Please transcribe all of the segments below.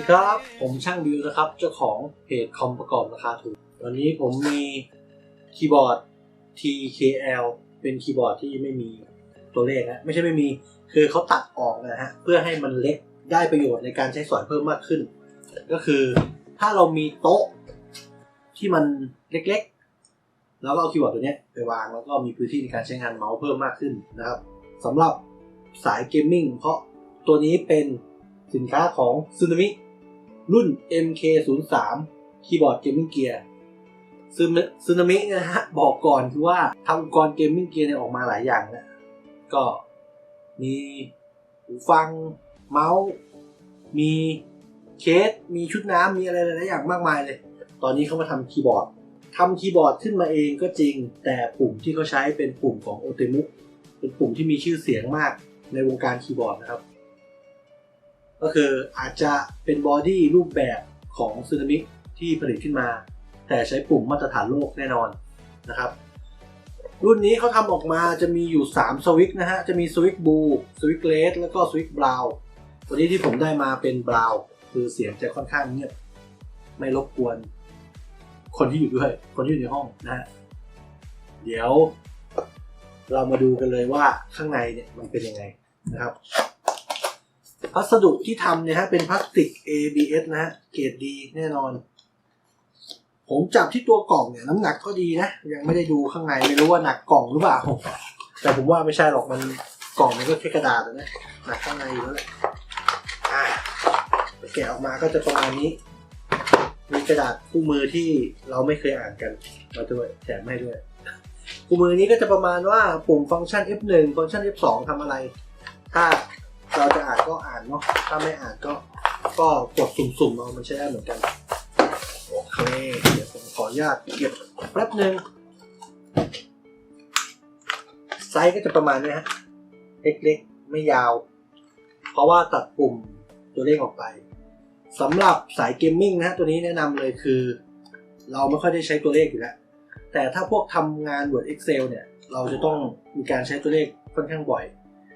ดีครับ ผมช่างบิวนะครับ เจ้าของเพจคอมประกอบราคาถูก วันนี้ผมมีคีย์บอร์ด TKL เป็นคีย์บอร์ดที่ไม่มีตัวเลขนะ ไม่ใช่ไม่มี คือเขาตัดออกนะฮะ เพื่อให้มันเล็ก ได้ประโยชน์ในการใช้สอยเพิ่มมากขึ้น ก็คือถ้าเรามีโต๊ะที่มันเล็กๆ แล้วก็เอาคีย์บอร์ดตัวนี้ไปวาง แล้วก็มีพื้นที่ในการใช้งานเมาส์เพิ่มมากขึ้นนะครับสำหรับสายเกมมิ่งเพราะตัวนี้เป็นสินค้าของซึนามิ รุ่น MK03 คีย์บอร์ดเกมมิ่งเกียร์ซึนามินะฮะบอกก่อนคือว่าทำอุปกรณ์เกมมิ่งเกียร์เนี่ยออกมาหลายอย่างนะก็มีหูฟังเมาส์ มีเคส มีชุดน้ำมีอะไรหลายอย่างมากมายเลย ตอนนี้เขามาทำคีย์บอร์ดทำคีย์บอร์ดขึ้นมาเองก็จริง แต่ปุ่มที่เขาใช้เป็นปุ่มของโอเตมุเป็นปุ่มที่มีชื่อเสียงมากในวงการคีย์บอร์ดนะครับ ก็คืออาจจะเป็นบอดี้รูปแบบของซึนามิที่ผลิตขึ้นมา แต่ใช้ปุ่มมาตรฐานโลกแน่นอนนะครับ รุ่นนี้เขาทำออกมาจะมีอยู่ 3 สวิตช์นะฮะ จะมีสวิตช์บูสวิตช์เลสแล้วก็สวิตช์บราวตัวนี้ที่ผมได้มาเป็นบราวคือเสียงจะค่อนข้างเงียบ ไม่รบกวน คนที่อยู่ด้วย คนที่อยู่ในห้องนะฮะเดี๋ยว เรามาดูกันเลยว่าข้างในเนี่ยมันเป็นยังไงนะครับ พัสดุที่ทำเนี่ยฮะเป็นพลาสติก ABS นะฮะเกรดดีแน่นอน ผมจับที่ตัวกล่องเนี่ยน้ำหนักก็ดีนะ ยังไม่ได้ดูข้างในไม่รู้ว่าหนักกล่องหรือเปล่า แต่ผมว่าไม่ใช่หรอกมันกล่องมันก็แค่กระดาษนะหนักข้างในอยู่แล้วแหละอะแกะออกมาก็จะประมาณนี้ มีกระดาษคู่มือที่เราไม่เคยอ่านกันมาด้วยแถมให้ด้วยคู่มือนี้ก็จะประมาณว่าปุ่มฟังก์ชัน F1 ฟังก์ชัน F2 ทำอะไร ถ้า เราจะอ่านก็อ่านเนาะถ้าไม่อ่านก็ก็กดสุ่มๆเอามันใช้ได้เหมือนกันโอเคเดี๋ยวผมขออนุญาตเก็บแป๊บหนึ่งไซส์ก็จะประมาณนี้ฮะเล็กๆ ไม่ยาว เพราะว่าตัดปุ่มตัวเลขออกไปสำหรับสายเกมมิ่งนะฮะตัวนี้แนะนำเลยคือ เราไม่ค่อยได้ใช้ตัวเลขอยู่แล้ว แต่ถ้าพวกทำงาน Word Excel เนี่ย เราจะต้องมีการใช้ตัวเลขค่อนข้างบ่อย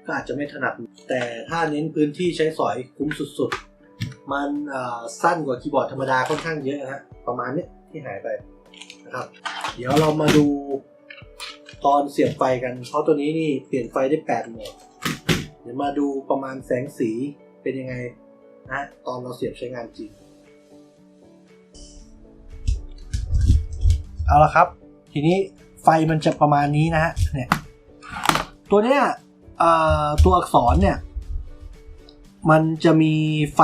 ก็อาจจะไม่ถนัด แต่ถ้าเน้นพื้นที่ใช้สอยคุ้มสุดๆ มันสั้นกว่าคีย์บอร์ดธรรมดาค่อนข้างเยอะนะฮะประมาณนี้ที่หายไปนะครับ เดี๋ยวเรามาดูตอนเสียบไฟกัน เพราะตัวนี้นี่เปลี่ยนไฟได้8โหมดเดี๋ยวมาดูประมาณแสงสีเป็นยังไงนะตอนเราเสียบใช้งานจริง เอาละครับ ทีนี้ไฟมันจะประมาณนี้นะฮะเนี่ยตัวเนี้ย ตัวอักษรเนี่ย มันจะมีไฟ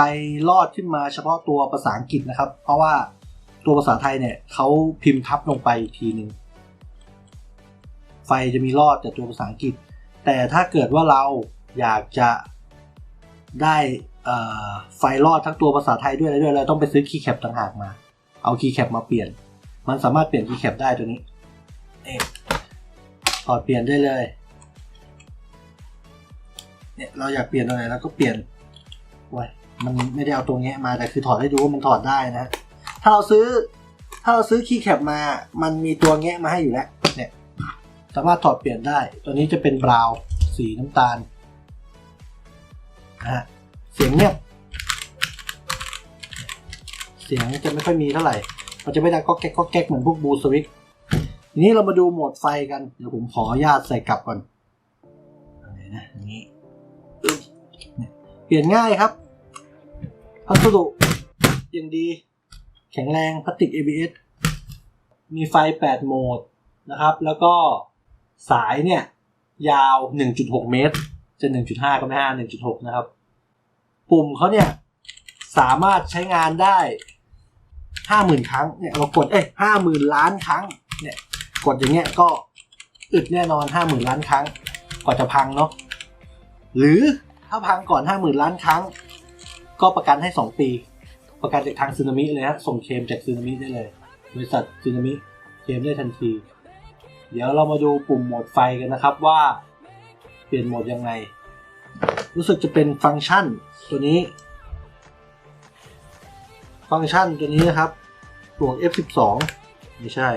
ลอดขึ้นมาเฉพาะตัวภาษาอังกฤษนะครับ เพราะว่าตัวภาษาไทยเนี่ยเขาพิมพ์ทับลงไปอีกทีหนึ่งไฟจะมีลอดแต่ตัวภาษาอังกฤษ แต่ถ้าเกิดว่าเราอยากจะได้ไฟลอดทั้งตัวภาษาไทยด้วยอะไรด้วยเราต้องไปซื้อคีย์แคปต่างหากมา เอาคีย์แคปมาเปลี่ยน มันสามารถเปลี่ยนคีย์แคปได้ตัวนี้เอ๊ถอดเปลี่ยนได้เลย เนี่ยเราอยากเปลี่ยนตรงไหนเราก็เปลี่ยนไว้มันไม่ได้เอาตัวแงะมาแต่คือถอดให้ดูว่ามันถอดได้นะ ถ้าเราซื้อ ถ้าเราซื้อคีย์แคปมา มันมีตัวแงะมาให้อยู่แล้ว เนี่ย สามารถถอดเปลี่ยนได้ ตัวนี้จะเป็นบราวสีน้ำตาลนะฮะเสียงเนี่ย เสียงจะไม่ค่อยมีเท่าไหร่ มันจะไม่ไดังก็แก๊กก็แก๊กเหมือนพวกบูสวิกทีนี้เรามาดูโหมดไฟกัน เดี๋ยวผมขออนุญาตใส่กลับก่อน ปลี่ยนง่ายครับ พัสดุยังดี แข็งแรงพลาสติก ABS มีไฟ 8 โหมดนะครับ แล้วก็สายเนี่ย ยาว 1.6 เมตร จะ 1.5 ก็ไม่5 1.6 นะครับ ปุ่มเขาเนี่ย สามารถใช้งานได้ 50,000 ครั้ง เนี่ยเรากด เอ้ย50,000 ล้านครั้ง เนี่ย กดอย่างเงี้ยก็อึดแน่นอน 50,000 ล้านครั้งก่อนจะพังเนาะหรือ ถ้าพังก่อน50,000ล้านครั้ง ก็ประกันให้2ปี ประกันจากทางซึนามิเลยฮะส่งเคลมจากซึนามิได้เลยบริษัทซึนามิเคลมได้ทันที เดี๋ยวเรามาดูปุ่มโหมดไฟกันนะครับว่า เปลี่ยนโหมดยังไง รู้สึกจะเป็นฟังก์ชันตัวนี้ ฟังก์ชันตัวนี้นะครับบวก F12 ไม่ใช่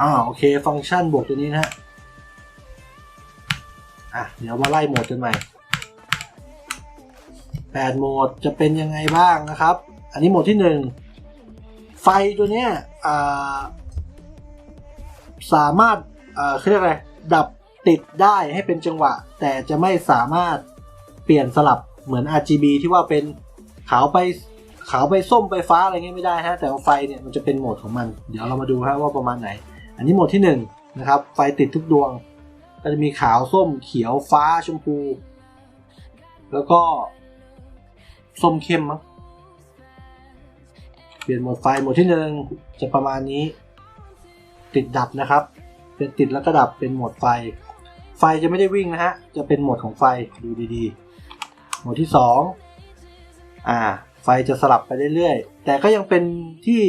อ่าโอเค ฟังก์ชันบวกตัวนี้นะฮะ อะเดี๋ยวมาไล่โหมดกันใหม่8โหมดจะเป็นยังไงบ้างนะครับ อันนี้โหมดที่ 1 ไฟตัวเนี้ยสามารถเอ่อเขาเรียกอะไรดับติดได้ให้เป็นจังหวะ แต่จะไม่สามารถเปลี่ยนสลับเหมือน RGB ที่ว่าเป็นขาวไปขาวไปส้มไปฟ้าอะไรเงี้ยไม่ได้ฮะแต่ว่าไฟเนี่ยมันจะเป็นโหมดของมัน เดี๋ยวเรามาดูฮะว่าประมาณไหน อันนี้โหมดที่1นะครับไฟติดทุกดวง ก็จะมีขาวส้มเขียวฟ้าชมพู แล้วก็ส้มเข้มมั้งเปลี่ยนโหมดไฟโหมดที่หนึ่งจะประมาณนี้ ติดดับนะครับ เป็นติดแล้วก็ดับเป็นโหมดไฟ ไฟจะไม่ได้วิ่งนะฮะ จะเป็นโหมดของไฟดูดีๆ โหมดที่สองอ่า ไฟจะสลับไปเรื่อยๆ แต่ก็ยังเป็นที่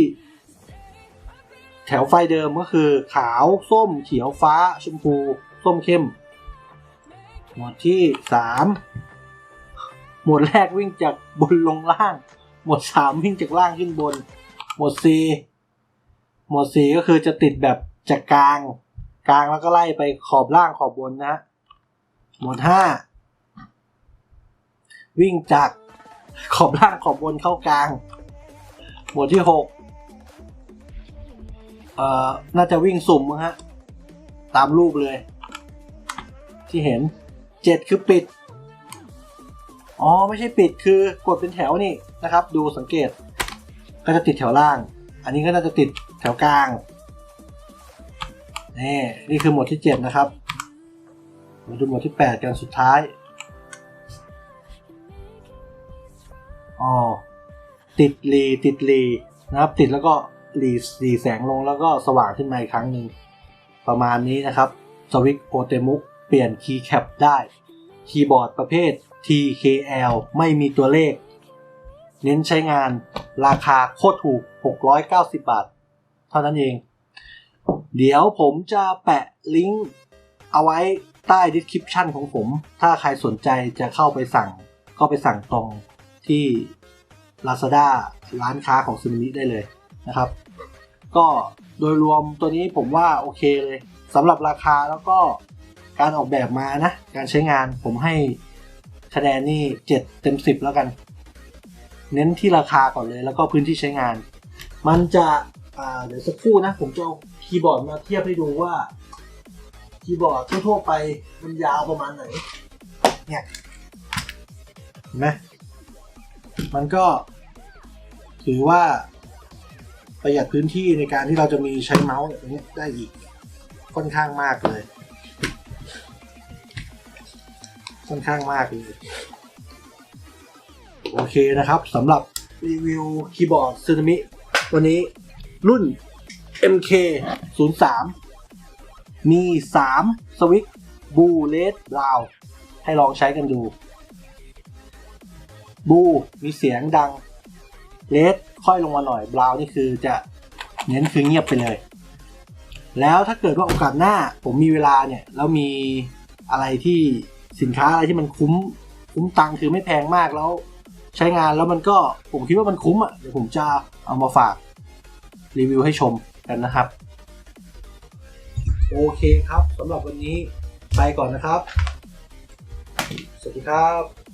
แถวไฟเดิมก็คือขาว ส้ม เขียวฟ้า ชมพู ส้มเข้ม หมวดที่สามหมวดแรกวิ่งจากบนลงล่าง หมวดสามวิ่งจากล่างขึ้นบน หมวดสี่หมวดสี่ก็คือจะติดแบบจากกลาง กลางแล้วก็ไล่ไปขอบล่างขอบบนนะฮะหมวดห้าวิ่งจากขอบล่างขอบบนเข้ากลาง หมวดที่หกเอ่อ น่าจะวิ่งสุ่มมั้งฮะ ตามรูปเลย ที่เห็นเจ็ดคือปิด อ๋อ ไม่ใช่ปิดคือกดเป็นแถวนี่นะครับ ดูสังเกต ก็จะติดแถวล่าง อันนี้ก็น่าจะติดแถวกลาง นี่ นี่คือหมดที่เจ็ดนะครับ มาดูหมดที่แปดกันสุดท้าย อ๋อ ติดรีติดรีนะครับ ติดแล้วก็รีรีแสงลงแล้วก็สว่างขึ้นมาอีกครั้งหนึ่งประมาณนี้นะครับ สวิตโปเตมุก เปลี่ยนคีย์แคปได้ คีย์บอร์ดประเภท TKL ไม่มีตัวเลข เน้นใช้งานราคาโคตรถูก 690 บาท เท่านั้นเอง เดี๋ยวผมจะแปะลิงก์เอาไว้ใต้ description ของผม ถ้าใครสนใจจะเข้าไปสั่ง ก็ไปสั่งตรงที่ Lazada ร้านค้าของซึมิได้เลยนะครับ ก็โดยรวมตัวนี้ผมว่าโอเคเลยสำหรับราคาแล้วก็ การออกแบบมานะ การใช้งานผมให้คะแนนนี่7เต็ม10แล้วกัน เน้นที่ราคาก่อนเลย แล้วก็พื้นที่ใช้งาน มันจะเดี๋ยวสักครู่นะ ผมจะเอาคีย์บอร์ดมาเทียบให้ดูว่า คีย์บอร์ดทั่วๆไปมันยาวประมาณไหน เนี่ยเห็นไหมมันก็ถือว่าประหยัดพื้นที่ในการที่เราจะมีใช้เมาส์อย่างนี้ได้อีกค่อนข้างมากเลย ค่อนข้างมากเลยโอเคนะครับสำหรับรีวิวคีย์บอร์ดซึนามิวันนี้รุ่น MK 0 3มี 3 สวิตบูเลสบราวให้ลองใช้กันดู บูมีเสียงดังเลสค่อยลงมาหน่อยบราวนี่คือจะเน้นคือเงียบไปเลย แล้วถ้าเกิดว่าโอกาสหน้าผมมีเวลาเนี่ย แล้วมีอะไรที่ สินค้าอะไรที่มันคุ้ม คุ้มตังคือไม่แพงมากแล้วใช้งานแล้วมันก็ผมคิดว่ามันคุ้มอะเดี๋ยวผมจะเอามาฝากรีวิวให้ชมกันนะครับ โอเคครับสำหรับวันนี้ไปก่อนนะครับ สวัสดีครับ